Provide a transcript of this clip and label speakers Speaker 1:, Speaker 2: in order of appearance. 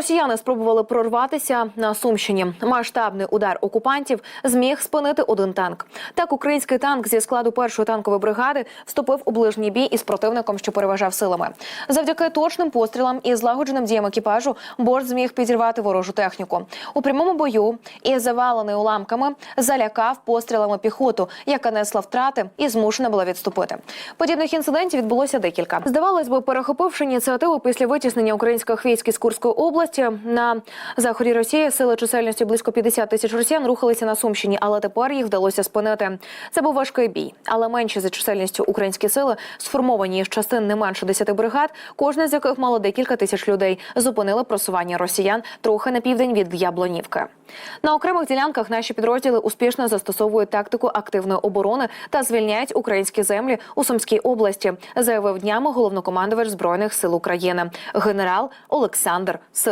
Speaker 1: Росіяни спробували прорватися на Сумщині. Масштабний удар окупантів зміг спинити один танк. Так, український танк зі складу першої танкової бригади вступив у ближній бій із противником, що переважав силами. Завдяки точним пострілам і злагодженим діям екіпажу борт зміг підірвати ворожу техніку. У прямому бою і завалений уламками залякав пострілами піхоту, яка несла втрати і змушена була відступити. Подібних інцидентів відбулося декілька. Здавалось би, перехопивши ініціативу після витіснення українських військ із Курської області на заході Росії сили чисельністю близько 50 тисяч росіян рухалися на Сумщині, але тепер їх вдалося спинити. Це був важкий бій, але менші за чисельністю українські сили, сформовані із частин не менше 10 бригад, кожна з яких мала декілька тисяч людей, зупинили просування росіян трохи на південь від Яблонівки. На окремих ділянках наші підрозділи успішно застосовують тактику активної оборони та звільняють українські землі у Сумській області, заявив днями головнокомандувач збройних сил України генерал Олександр Сирський.